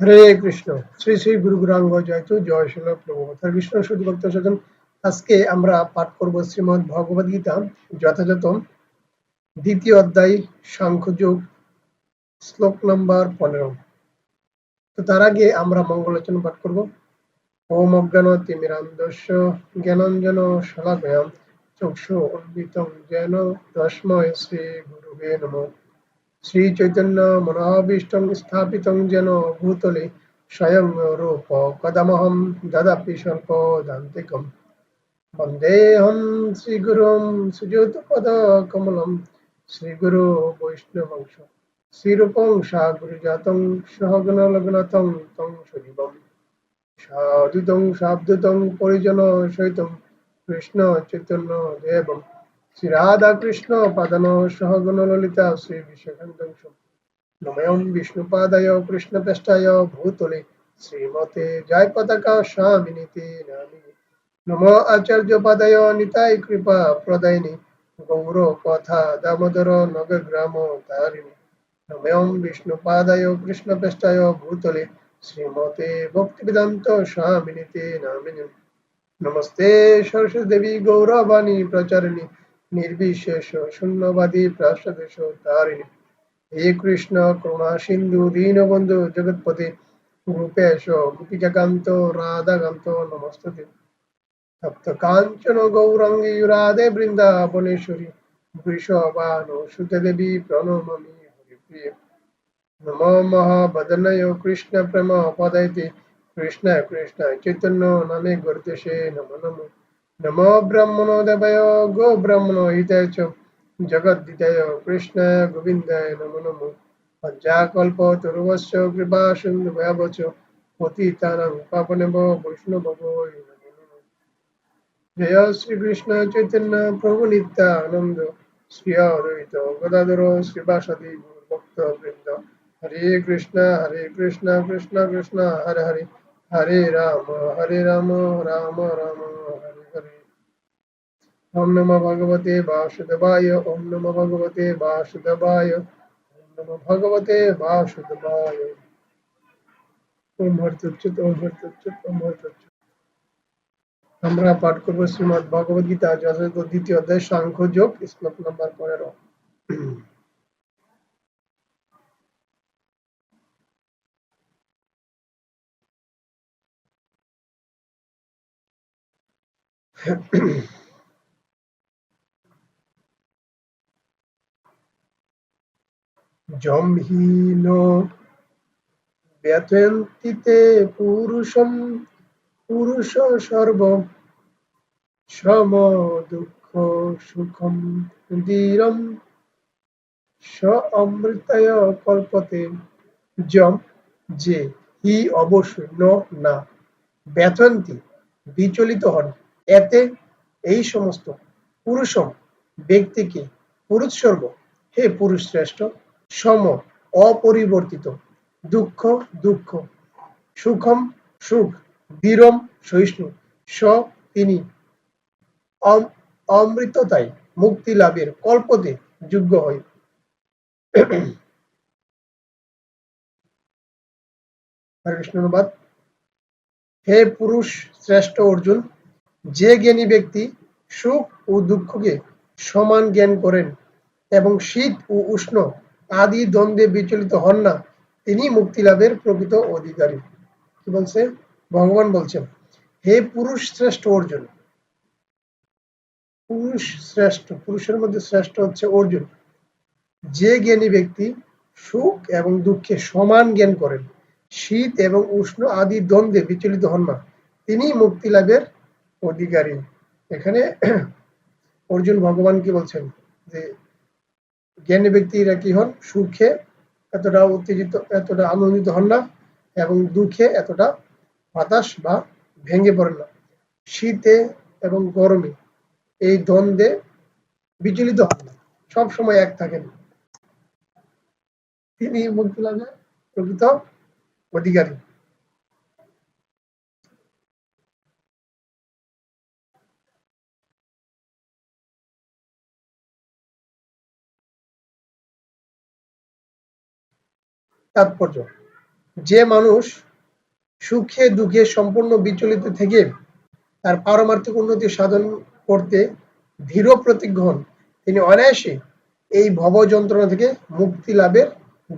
হরে কৃষ্ণ। শ্রী শ্রী গুরু গুরাঙ্গ জয়তু জয় শিল প্রভু। হরে কৃষ্ণ, শুধু ভক্ত সজন আজকে আমরা পাঠ করব শ্রীমদ ভগবদ গীতা, যথাযথ। দ্বিতীয় অধ্যায়, সাংখ্যযোগ, শ্লোক নাম্বার পনেরো। তো তার আগে আমরা মঙ্গলোচন পাঠ করব। ওম অজ্ঞান তিমিরান্দস্য জ্ঞানঞ্জন শলাকয়াম চক্ষু উন্মিতং যেন তস্ময় শ্রী গুরুবে নমঃ। শ্রী চৈতন্য মনোভীষ্টং স্থাপিতং যেন ভূতলে স্বয়ং রূপ কদমহম দদাপি স্বল্প দান্তিকম বন্দেহম শ্রীগুরুম সুযুতপদ কমলম শ্রীগুরু বৈষ্ণবংশ শ্রীরূপং সাগুরুজাতং সহগণলগ্নতং তং শ্রী রাধা কৃষ্ণ পাদন সহগণ ললিতা শ্রী বিশ্বকান্তংশ নময়ম বিষ্ণুপাদায় কৃষ্ণপৃষ্ঠায় ভূতলে শ্রীমতে জয় পতাকা স্বামিনীতে নম আচার্য পাদায় নিতাই কৃপা প্রদায়িনী। গৌর কথা দামোদর নগগ্রাম তারিণী। নময়ম বিষ্ণুপাদায় কৃষ্ণপৃষ্ঠায় ভূতলে শ্রীমতে ভক্তিবেদান্ত স্বামিনীতে নামিনী। নমস্তে সরস্বতী দেবী গৌরবাণী প্রচারিণী। নির্বিশেষ শূন্যবাদী প্রাসদেশ তারিণী। হে কৃষ্ণ, করুণা, সিন্ধু, দীনবন্ধু, জগৎপতি রূপেশ গোপিকাকান্ত, রাধাকান্ত নমস্তে সপ্ত কাঞ্চন গৌরাঙ্গী, রাধে বৃন্দাবনেশ্বরী বৃষবান সুতদেবী প্রণমামি হরিপ্রিয়। নম মহাবদনয় কৃষ্ণ প্রেম পদয়তি কৃষ্ণ কৃষ্ণ চৈতন্য নামে গর্দেশে নম নমঃ। নমো ব্রহ্মণোদয় গো ব্রহ্মণ হিতায় চ জগদ্দিতায় কৃষ্ণায় গোবিন্দায় নমো নমো পঞ্চাকল্প তরুবশ্চ কৃপা সিন্ধু ভয়াবচ পতিতানাং পাপনেব বৈষ্ণব জয় শ্রীকৃষ্ণ চৈতন্য প্রভু নিত্যানন্দ শ্রী অদ্বৈত গদাধর শ্রীবাসদি ভক্ত বৃন্দ হরে কৃষ্ণ হরে কৃষ্ণ কৃষ্ণ কৃষ্ণ হরে হরে হরে রাম হরে রাম রাম রাম হরে হরে ওম নমো ভগবতে বাসুদেবায়, ওম নমো ভগবতে বাসুদেবায়, ওম নমো ভগবতে বাসুদেবায়। ওম হরতচ্যুত ওম হরতচ্যুত ওম আমরা পাঠ করব শ্রীমদ ভগবদ গীতা, যথাযথ দ্বিতীয় অধ্যায়, সাংখ্য যোগ শ্লোক নাম্বার পনেরো। জম্ভীন ব্যথন্তিতে পুরুষম, পুরুষ সর্ব সম দুঃখ সুখম দীরম স অমৃতয় কল্পতে জম, যে হি অবশ্যই ন না। ব্যথন্তি বিচলিত হন। এতে এই সমস্ত পুরুষম ব্যক্তিকে পুরুষ সর্ব, হে পুরুষ শ্রেষ্ঠ সম, অপরিবর্তিত। দুঃখ দুঃখ। সুখম, সুখ। দৃঢ়ম সহিষ্ণু। স, তিনি। অমৃততায় মুক্তি লাভের কল্পতে যোগ্য হয়। কৃষ্ণ অনুবাদ। হে পুরুষ শ্রেষ্ঠ অর্জুন, যে জ্ঞানী ব্যক্তি সুখ ও দুঃখকে সমান জ্ঞান করেন এবং শীত ও উষ্ণ আদি দ্বন্দ্বে বিচলিত হন না। তিনি মুক্তি লাভের প্রকৃত অধিকারী। কি বলছে? ভগবান বলছেন, হে পুরুষ শ্রেষ্ঠ অর্জুন। পুরুষ শ্রেষ্ঠ, পুরুষের মধ্যে শ্রেষ্ঠ হচ্ছে অর্জুন। যে জ্ঞানী ব্যক্তি সুখ এবং দুঃখে সমান জ্ঞান করেন, শীত এবং উষ্ণ আদি দ্বন্দ্বে বিচলিত হন না, তিনি মুক্তি লাভের অধিকারী। এখানে অর্জুন ভগবান কি বলছেন? যে জ্ঞানী ব্যক্তিরা কি হন? সুখে এতটা উত্তেজিত, এতটা আনন্দিত হন না এবং দুঃখে এতটা হতাশ বা ভেঙে পড়েন না। শীতে এবং গরমে এই দ্বন্দ্বে বিচলিত হন না। সব সময় এক থাকেন। তিনি মুক্তি লাভের প্রকৃত অধিকারী। তাৎপর্য। যে মানুষ সুখে দুঃখে সম্পূর্ণ বিচলিত থেকে তার পারমার্থিক উন্নতি সাধন করতে দৃঢ় প্রতিজ্ঞ হন, তিনি অনায়াসে এই ভব যন্ত্রণা থেকে মুক্তি লাভের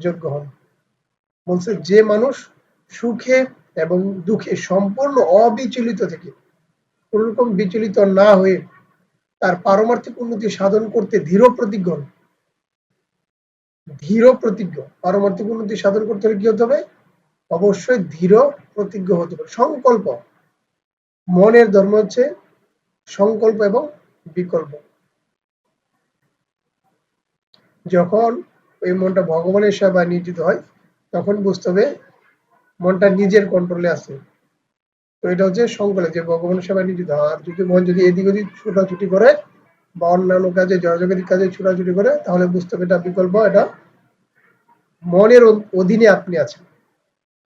যোগ্য হন। বলছে, যে মানুষ সুখে এবং দুঃখে সম্পূর্ণ অবিচলিত থেকে কোন রকম বিচলিত না হয়ে তার পারমার্থিক উন্নতি সাধন করতে দৃঢ় প্রতিজ্ঞ হন দৃঢ় প্রতিজ্ঞ। পারমার্থিক উন্নতি সাধন করতে হলে কি হতে হবে? অবশ্যই দৃঢ় প্রতিজ্ঞ হতে হবে। সংকল্প। মনের ধর্ম হচ্ছে সংকল্প এবং বিকল্প। যখন ওই মনটা ভগবানের সেবায় নিয়োজিত হয়, তখন বুঝতে হবে মনটা নিজের কন্ট্রোলে আছে। তো এটা হচ্ছে সংকলে যে ভগবানের সেবায় নিয়োজিত হয়। আর যদি মন যদি এদিক ওদিক ছোটাছুটি করে বা অন্যান্য কাজে জয়জগতিক কাজে ছোটাছুটি করে, তাহলে বুঝতে হবে এটা বিকল্প, এটা মনের অধীনে আপনি আছেন।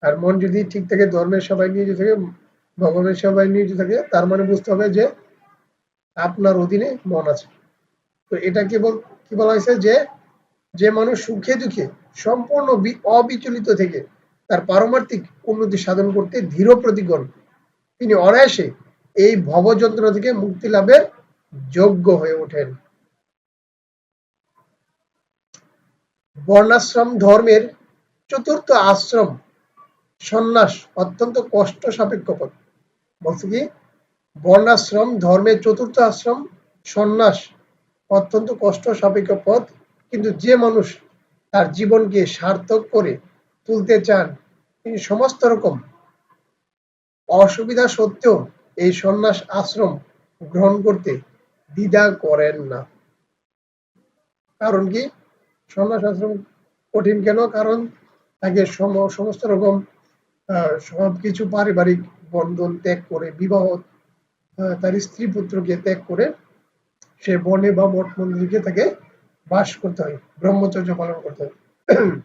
আর মন যদি ঠিক থাকে, ধর্মের সেবায় নিয়োজিত থাকে, ভগবানের সেবায় নিয়োজিত থাকে, তার মানে বুঝতে হবে যে আপনার অধীনে মন আছে। তো এটা কি বল কি বলা হয়েছে যে যে মানুষ সুখে দুঃখে সম্পূর্ণ অবিচলিত থেকে তার পারমার্থিক উন্নতি সাধন করতে দৃঢ় প্রতিজ্ঞ তিনি অনায়াসে এই ভবযন্ত্র থেকে মুক্তি লাভের যোগ্য হয়ে ওঠেন। বর্ণাশ্রম ধর্মের চতুর্থ আশ্রম, সন্ন্যাস, অত্যন্ত কষ্ট সাপেক্ষ পথ বলছে কি? বর্ণাশ্রম ধর্মের চতুর্থ আশ্রম, সন্ন্যাস, অত্যন্ত কষ্ট সাপেক্ষ পথ কিন্তু যে মানুষ তার জীবনকে সার্থক করে তুলতে চান, তিনি সমস্ত রকম অসুবিধা সত্ত্বেও এই সন্ন্যাস আশ্রম গ্রহণ করতে দ্বিধা করেন না। কারণ কি? সন্ন্যাস আশ্রম কঠিন কেন? কারণ তাকে সমস্ত রকম সবকিছু পারিবারিক বন্ধন ত্যাগ করে, বিবাহ তার স্ত্রী পুত্রকে ত্যাগ করে সে বনে বা মঠ মন্দিরকে তাকে বাস করতে হয়, ব্রহ্মচর্য পালন করতে হয়।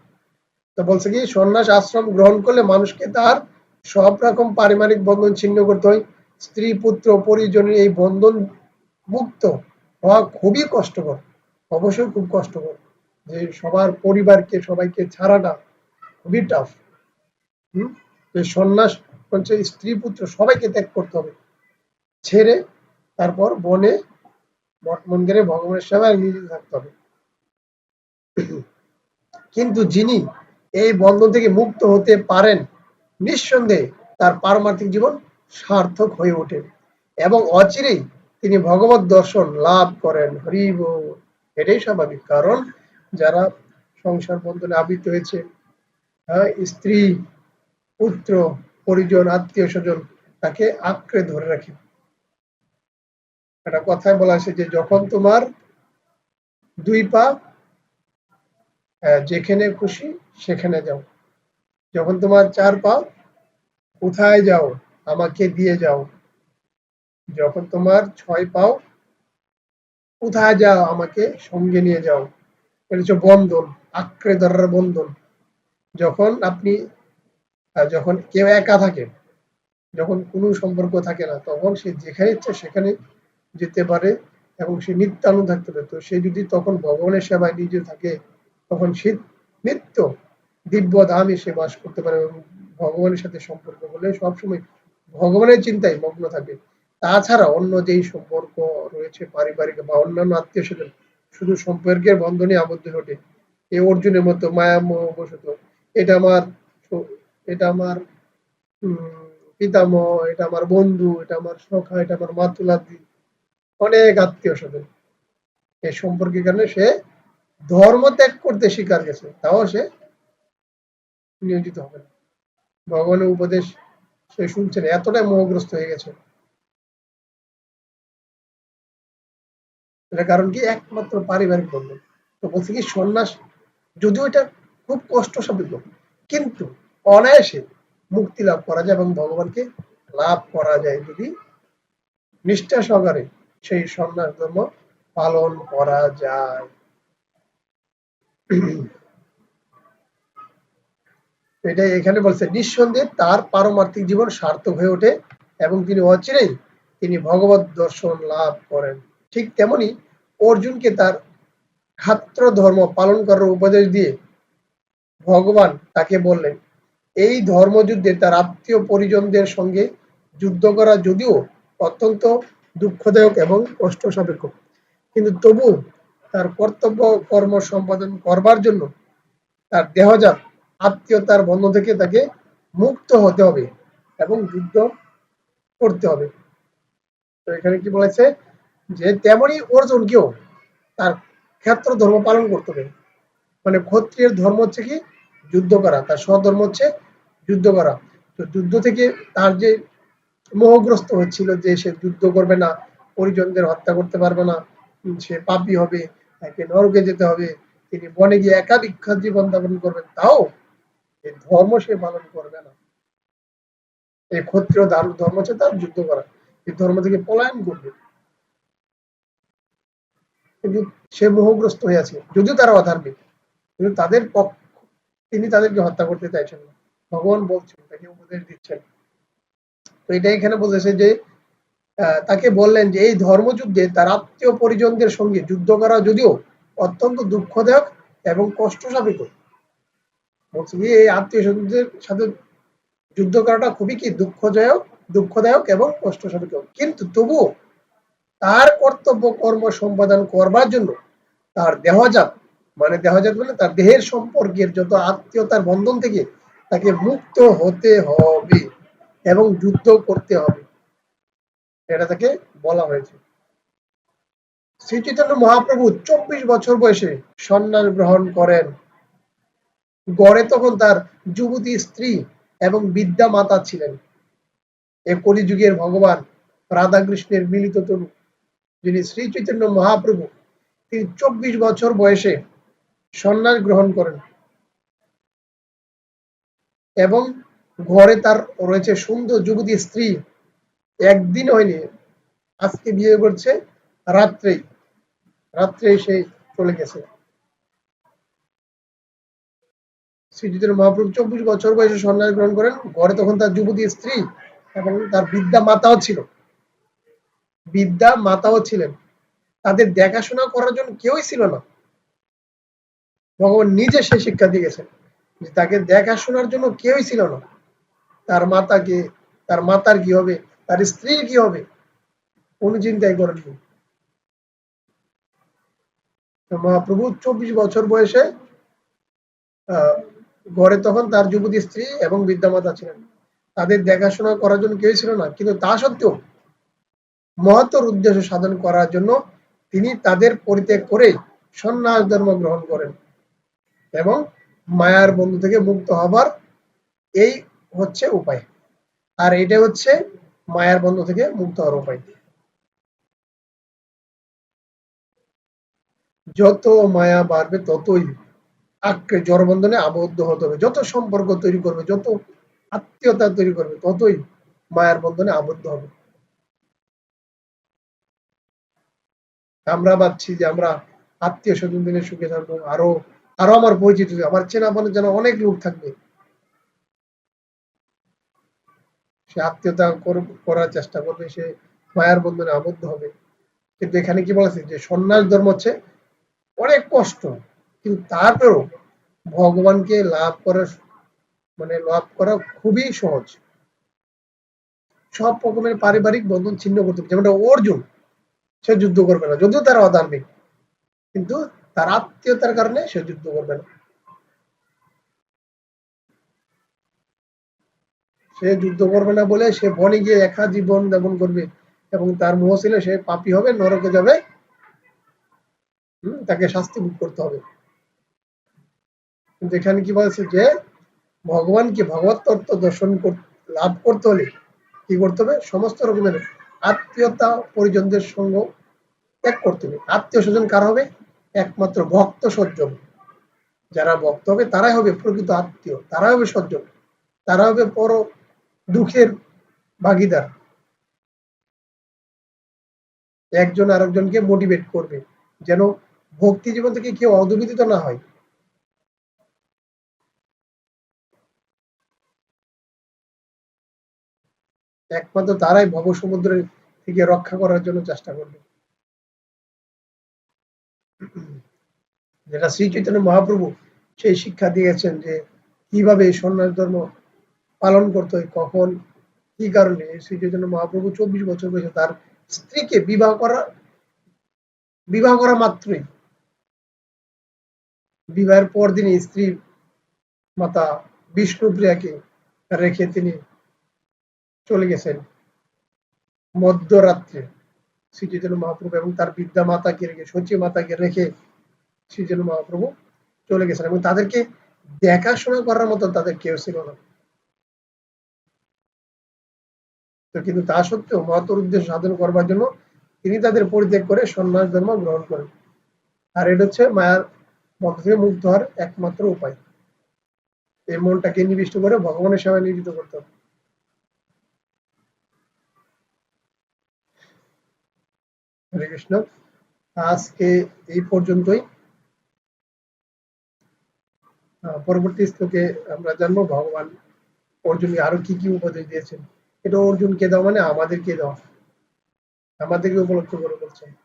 তো বলছে কি, সন্ন্যাস আশ্রম গ্রহণ করলে মানুষকে তার সব রকম পারিবারিক বন্ধন ছিন্ন করতে হয়। স্ত্রী, পুত্র, পরিজনের এই বন্ধন মুক্ত হওয়া খুবই কষ্টকর, অবশ্যই খুব কষ্টকর। যে সবার পরিবারকে, সবাইকে ছাড়াটা খুবই টাফ হম? সন্ন্যাস হচ্ছে স্ত্রী পুত্র সবাইকে ত্যাগ করতে হবে। ছেড়ে, তারপর বনে মঠ মন্দিরে ভগবানের সেবায় নিজে থাকতে হবে। কিন্তু যিনি এই বন্ধন থেকে মুক্ত হতে পারেন, নিঃসন্দেহে তার পারমার্থিক জীবন সার্থক হয়ে ওঠে এবং অচিরেই তিনি ভগবত দর্শন লাভ করেন। হরিব এটাই স্বাভাবিক। কারণ যারা সংসার বন্ধনে আবৃত হয়েছে হ্যাঁ, স্ত্রী পুত্র পরিজন আত্মীয় স্বজন তাকে আঁকড়ে ধরে রাখে। একটা কথায় বলা আছে যে যখন তোমার দুই পা যেখানে খুশি সেখানে যাও। যখন তোমার চার পা কোথায় যাও আমাকে দিয়ে যাও। যখন তোমার ছয় পাও কোথায় যাও আমাকে সঙ্গে নিয়ে যাও। এটা হচ্ছে বন্ধন আঁকড়ে ধরার বন্ধন। যখন আপনি যখন কেউ একা থাকে, যখন কোনো সম্পর্ক থাকে না, তখন সে যেখানে ইচ্ছে সেখানে যেতে পারে এবং সে নিত্যানু থাকতে পারে। তো সে যদি তখন ভগবানের সেবায় নিজে থাকে, তখন সে নিত্য দিব্য ধামে সে বাস করতে পারে এবং ভগবানের সাথে সম্পর্ক হলে সবসময় ভগবানের চিন্তায় মগ্ন থাকে। তাছাড়া অন্য যেই সম্পর্ক রয়েছে, পারিবারিক বা অন্যান্য আত্মীয় স্বজন শুধু সম্পর্কের বন্ধনে আবদ্ধ ঘটে। এই অর্জুনের মতো মায়ামোহ বসত এটা আমার এটা আমার পিতামহ, এটা আমার বন্ধু, এটা আমার সখা, এটা আমার মাতুলাদি, অনেক আত্মীয় স্বজন এই সম্পর্কের কারণে সে ধর্ম ত্যাগ করতে শিকার গেছে, তাও সে নিয়োজিত হবে না। ভগবানের উপদেশ সে শুনছেন, এতটাই মোহগ্রস্ত হয়ে গেছে। এটা কারণ কি? একমাত্র পারিবারিক বন্ধন তো বলছে কি, সন্ন্যাস, যদিও এটা খুব কষ্ট সাপেক্ষ কিন্তু অনায়াসে মুক্তি লাভ করা যায় এবং ভগবানকে লাভ করা যায় যদি নিষ্ঠা সহকারে সেই সন্ন্যাস ধর্ম পালন করা যায়। এটাই এখানে বলছে, নিঃসন্দেহে তার পারমার্থিক জীবন সার্থক হয়ে ওঠে এবং তিনি অচিরেই তিনি ভগবত দর্শন লাভ করেন। ঠিক তেমনি অর্জুনকে তার খাত্র ধর্ম পালন করার উপদেশ দিয়ে ভগবান তাকে বললেন, এই ধর্মযুদ্ধে তার আত্মীয় পরিজনদের সঙ্গে যুদ্ধ করা যদিও অত্যন্ত দুঃখদায়ক এবং কষ্ট সাপেক্ষ কিন্তু তবু তার কর্তব্য, কর্ম সম্পাদন করবার জন্য তার দেহজাত আত্মীয়তার বন্ধ থেকে তাকে মুক্ত হতে হবে এবং যুদ্ধ করতে হবে। তো এখানে কি বলেছে? যে তেমনি অর্জুনকেও তার ক্ষেত্র ধর্ম পালন করতে হবে। মানে ক্ষত্রিয়ের ধর্ম হচ্ছে কি? যুদ্ধ করা। তার স্বধর্ম হচ্ছে যুদ্ধ করা। তো যুদ্ধ থেকে তার যে মোহগ্রস্ত হচ্ছিল যে সে যুদ্ধ করবে না, পরিজনদের হত্যা করতে পারবে না সে পাপী হবে, তাকে নরকে যেতে হবে, তিনি বনে গিয়ে একা বিখ্যাত জীবন যাপন করবেন, তাও এই ধর্ম সে পালন করবে না। এই ক্ষত্রিয় ধর্ম হচ্ছে তার যুদ্ধ করা। এই ধর্ম থেকে পলায়ন করবে। সে মোহগ্রস্ত হয়ে আছে। যদিও তারা অধার্মিক, কিন্তু তাদের পক্ষ, তিনি তাদেরকে হত্যা করতে চাইছেন না। ভগবান বলছেন, তাকে উপদেশ দিচ্ছেন। তো এটা এখানে বলেছে যে তাকে বললেন যে, এই ধর্মযুদ্ধে তার আত্মীয় পরিজনদের সঙ্গে যুদ্ধ করা যদিও অত্যন্ত দুঃখদায়ক এবং কষ্ট সাপিত বলছে কি, এই আত্মীয় স্বজনদের সাথে যুদ্ধ করাটা খুবই কি দুঃখদায়ক দুঃখদায়ক এবং কষ্ট সাপিত কিন্তু তবুও তার কর্তব্য কর্ম সম্পাদন করবার জন্য তার দেহজাত মানে দেহজাত মানে তার দেহের সম্পর্কের যত আত্মীয়তার বন্ধন থেকে তাকে মুক্ত হতে হবে এবং যুদ্ধ করতে হবে। এটা তাকে বলা হয়েছে। শ্রী চৈতন্য মহাপ্রভু চব্বিশ বছর বয়সে সন্ন্যাস গ্রহণ করেন। গড়ে তখন তার যুবতী স্ত্রী এবং বিদ্যা মাতা ছিলেন। এ কলিযুগের ভগবান রাধাকৃষ্ণের মিলিত তনু যিনি শ্রী চৈতন্য মহাপ্রভু, তিনি চব্বিশ বছর বয়সে সন্ন্যাস গ্রহণ করেন এবং ঘরে তার রয়েছে সুন্দর যুবতী স্ত্রী। একদিন হয়নি, আজকে বিয়ে করছে রাত্রেই। রাত্রে সে চলে গেছে। শ্রীযুতের মহাপ্রভু চব্বিশ বছর বয়সে সন্ন্যাস গ্রহণ করেন। ঘরে তখন তার যুবতী স্ত্রী এবং তার বিদ্যা মাতাও ছিল। বিদ্যা মাতাও ছিলেন। তাদের দেখাশোনা করার জন্য কেউই ছিল না। ভগবান নিজে সে শিক্ষা দিয়ে গেছেন তাকে দেখাশোনার জন্য কেউই ছিল না। তার মাতাকে, তার মাতার কি হবে, তার স্ত্রী কি হবে, কোনো চিন্তাই করেননি। তো মহাপ্রভু চব্বিশ বছর বয়সে ঘরে তখন তার যুবতী স্ত্রী এবং বিদ্যামাতা ছিলেন। তাদের দেখাশোনা করার জন্য কেউ ছিল না, কিন্তু তা সত্ত্বেও মহত্তর উদ্দেশ্য সাধন করার জন্য তিনি তাদের পরিত্যাগ করে সন্ন্যাস ধর্ম গ্রহণ করেন এবং মায়ার বন্ধু থেকে মুক্ত হবার এই হচ্ছে উপায়। আর এটা হচ্ছে মায়ার বন্ধ থেকে মুক্ত হওয়ার উপায়। যত মায়া বাড়বে ততই আঁকড়ে জড়বন্ধনে আবদ্ধ হতে হবে। যত সম্পর্ক তৈরি করবে, যত আত্মীয়তা তৈরি করবে, ততই মায়ার বন্ধনে আবদ্ধ হবে। আমরা ভাবছি যে আমরা আত্মীয় স্বজন দিনে সুখে থাকব, আরও আরও আমার পরিচিত আমার চেনা বলে যেন অনেক লোক থাকবে। সে আত্মীয়তা করার চেষ্টা করবে, সে মায়ার বন্ধনে আবদ্ধ হবে। কিন্তু এখানে কি বলেছে? যে সন্ন্যাস ধর্ম হচ্ছে অনেক কষ্ট, কিন্তু তারপরেও ভগবানকে লাভ করা মানে লাভ করা খুবই সহজ। সব রকমের পারিবারিক বন্ধন ছিন্ন করতে হবে। যেমন অর্জুন সে যুদ্ধ করবে না। যদিও তারা অধার্মিক, কিন্তু তার আত্মীয়তার কারণে সে যুদ্ধ করবে না। সে যুদ্ধ করবে না বলে সে বনে গিয়ে একা জীবন যাপন করবে এবং তার মোহ ছিল সে পাপী হবে, নরকে যাবে। তাকে শাস্তি ভোগ করতে হবে। কিন্তু এখানে কি বলছে যে, ভগবানকে ভগবত তত্ত্ব দর্শন লাভ করতে হলে কি করতে হবে? সমস্ত রকমের আত্মীয়তা পরিজনদের সঙ্গ ত্যাগ করতে হবে। আত্মীয় স্বজন কার হবে? একমাত্র ভক্ত সজ্জন। যারা ভক্ত হবে, তারাই হবে প্রকৃত আত্মীয়, তারাই হবে সজ্জন, তারা হবে পর দুঃখের ভাগিদার। একজন আরেকজনকে মোটিভেট করবে, যেন ভক্তি জীবন থেকে কেউ অধবিদিত না হয়। একমাত্র তারাই ভব সমুদ্রের থেকে রক্ষা করার জন্য চেষ্টা করবে। যেটা শ্রী চৈতন্য মহাপ্রভু সেই শিক্ষা দিয়েছেন যে কীভাবে সন্ন্যাস ধর্ম পালন করতে হয়, কখন, কি কারণে? শ্রী চৈতন্য মহাপ্রভু চব্বিশ বছর বয়সে তার স্ত্রীকে বিবাহ করা বিবাহ করা মাত্রই বিবাহের পর দিনই স্ত্রী মাতা বিষ্ণুপ্রিয়াকে রেখে তিনি চলে গেছেন। মধ্যরাত্রে শ্রী চৈতন্য মহাপ্রভু এবং তার বিদ্যা মাতাকে রেখে সচি মাতাকে রেখে শ্রী চৈতন্য মহাপ্রভু চলে গেছেন এবং তাদেরকে দেখাশোনা করার মতো তাদের কেউ ছিল না। তো কিন্তু তা সত্ত্বেও মহাত্মর উদ্দেশ্য সাধন করবার জন্য তিনি তাদের পরিত্যাগ করে সন্ন্যাস ধর্ম গ্রহণ করেন। আর এটা হচ্ছে মায়ার ভক্ত থেকে মুক্ত হওয়ার একমাত্র উপায়। এই মনটাকে নিবিষ্ট করে ভগবানের সেবায় নিয়োজিত করতে হবে। হরে কৃষ্ণ। আজকে এই পর্যন্তই। পরবর্তী শ্লোকে আমরা জানব ভগবান অর্জুনকে আরও কি কি উপদেশ দিয়েছেন। এটা অর্জুন কে দেওয়া মানে আমাদেরকে দেওয়া। আমাদেরকে উপলক্ষ করে বলছেন।